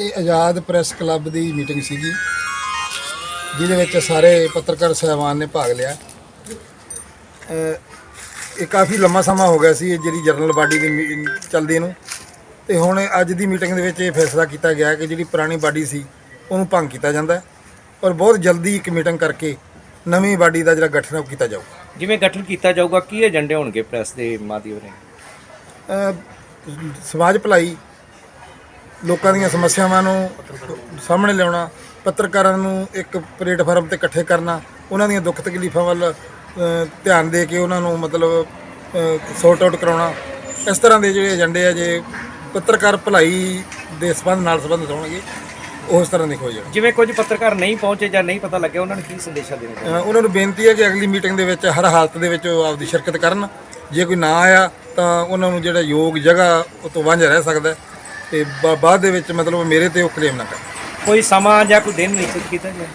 ਇਹ ਆਜ਼ਾਦ press club ਦੀ meeting ਸੀਗੀ ਜਿਹਦੇ ਵਿੱਚ ਸਾਰੇ ਪੱਤਰਕਾਰ ਸਹਿਬਾਨ ਨੇ ਭਾਗ ਲਿਆ। ਇਹ ਕਾਫੀ ਲੰਮਾ ਸਮਾਂ ਹੋ ਗਿਆ ਸੀ ਇਹ ਜਿਹੜੀ ਜਰਨਲ ਬਾਡੀ ਦੀ ਮੀ- ਚੱਲਦੀ ਨੂੰ। ਤੇ ਹੁਣ ਅੱਜ ਦੀ ਮੀਟਿੰਗ ਦੇ ਵਿੱਚ ਇਹ ਫੈਸਲਾ ਕੀਤਾ ਗਿਆ ਕਿ ਜਿਹੜੀ ਪੁਰਾਣੀ ਬਾਡੀ ਸੀ ਉਹਨੂੰ ਭੰਗ ਕੀਤਾ ਜਾਂਦਾ ਔਰ ਬਹੁਤ ਜਲਦੀ ਇੱਕ ਮੀਟਿੰਗ ਕਰਕੇ ਨਵੀਂ ਬਾਡੀ ਦਾ ਜਿਹੜਾ ਗਠਨ ਉਹ ਕੀਤਾ ਜਾਊਗਾ। ਜਿਵੇਂ ਗਠਨ ਕੀਤਾ ਜਾਊਗਾ ਕੀ ਏਜੰਡੇ ਹੋਣਗੇ ਪ੍ਰੈਸ ਦੇ ਮਾਧਿਅਮ ਅਹ ਸਮਾਜ ਭਲਾਈ ਲੋਕਾਂ ਦੀਆਂ ਸਮੱਸਿਆਵਾਂ ਨੂੰ ਸਾਹਮਣੇ ਲਿਆਉਣਾ ਪੱਤਰਕਾਰਾਂ ਨੂੰ ਇੱਕ ਪਲੇਟਫਾਰਮ ਤੇ ਇਕੱਠੇ ਕਰਨਾ ਉਹਨਾਂ ਦੀਆਂ ਦੁੱਖ ਤਕਲੀਫਾਂ ਵੱਲ ਧਿਆਨ ਦੇ ਕੇ ਉਹਨਾਂ ਨੂੰ ਮਤਲਬ ਸੌਰਟ ਆਊਟ ਕਰਾਉਣਾ। ਇਸ ਤਰ੍ਹਾਂ ਦੇ ਜਿਹੜੇ ਏਜੰਡੇ ਆ ਜੇ ਪੱਤਰਕਾਰ ਭਲਾਈ ਦੇ ਸੰਬੰਧ ਨਾਲ ਸੰਬੰਧਿਤ ਹੋਣਗੇ ਉਸ ਤਰ੍ਹਾਂ ਦੇ ਹੋ ਜਾਣ ਜਿਵੇਂ ਕੁਝ ਪੱਤਰਕਾਰ ਨਹੀਂ ਪਹੁੰਚੇ ਜਾਂ ਨਹੀਂ ਪਤਾ ਲੱਗਿਆ ਉਹਨਾਂ ਨੂੰ ਕੀ ਸੰਦੇਸ਼ਾ ਦੇਣਾ ਉਹਨਾਂ ਨੂੰ ਬੇਨਤੀ ਹੈ ਕਿ ਅਗਲੀ ਮੀਟਿੰਗ ਦੇ ਵਿੱਚ ਹਰ ਹਾਲਤ ਦੇ ਵਿੱਚ ਉਹ ਆਪਦੀ ਸ਼ਿਰਕਤ ਕਰਨ। ਜੇ ਕੋਈ ਨਾ ਆਇਆ ਤਾਂ ਉਹਨਾਂ ਨੂੰ ਜਿਹੜਾ ਯੋਗ ਜਗ੍ਹਾ ਉਹ ਤੋਂ ਵਾਂਝਾ ਰਹਿ ਸਕਦਾ ਤੇ ਬਾ- ਬਾਅਦ ਦੇ ਵਿੱਚ ਮਤਲਬ ਮੇਰੇ ਤੇ ਉਹ ਕਲੇਮ ਨਾ ਕਰਨ ਕੋਈ ਸਮਾਂ ਜਾਂ ਕੋਈ ਦਿਨ ਨਿਸ਼ਚਿਤ ਕੀਤਾ ਗਿਆ?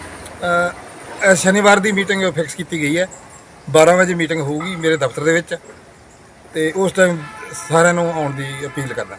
ਅਹ ਇਹ ਸ਼ਨੀਵਾਰ ਦੀ ਮੀਟਿੰਗ ਫਿਕਸ ਕੀਤੀ ਗਈ ਹੈ। 12 ਵਜੇ ਮੀਟਿੰਗ ਹੋਊਗੀ ਮੇਰੇ ਦਫ਼ਤਰ ਦੇ ਵਿੱਚ। ਤੇ ਉਸ ਟਾਈਮ ਸਾਰਿਆਂ ਨੂੰ ਆਉਣ ਦੀ ਅਪੀਲ ਕਰਦਾ।